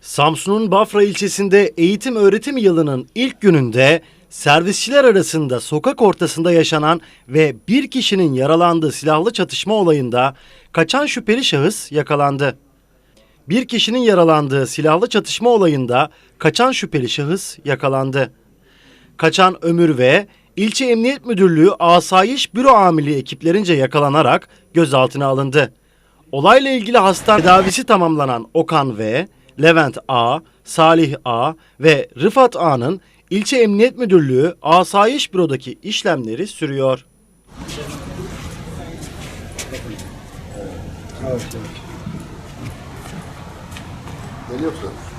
Samsun'un Bafra ilçesinde eğitim öğretim yılının ilk gününde servisçiler arasında sokak ortasında yaşanan ve bir kişinin yaralandığı silahlı çatışma olayında kaçan şüpheli şahıs yakalandı. Bir kişinin yaralandığı silahlı çatışma olayında kaçan şüpheli şahıs yakalandı. Kaçan Ömür ve İlçe Emniyet Müdürlüğü Asayiş Büro Amili ekiplerince yakalanarak gözaltına alındı. Olayla ilgili hastane tedavisi tamamlanan Okan V, Levent A, Salih A ve Rıfat A'nın İlçe Emniyet Müdürlüğü Asayiş Büro'daki işlemleri sürüyor. Geliyorsa.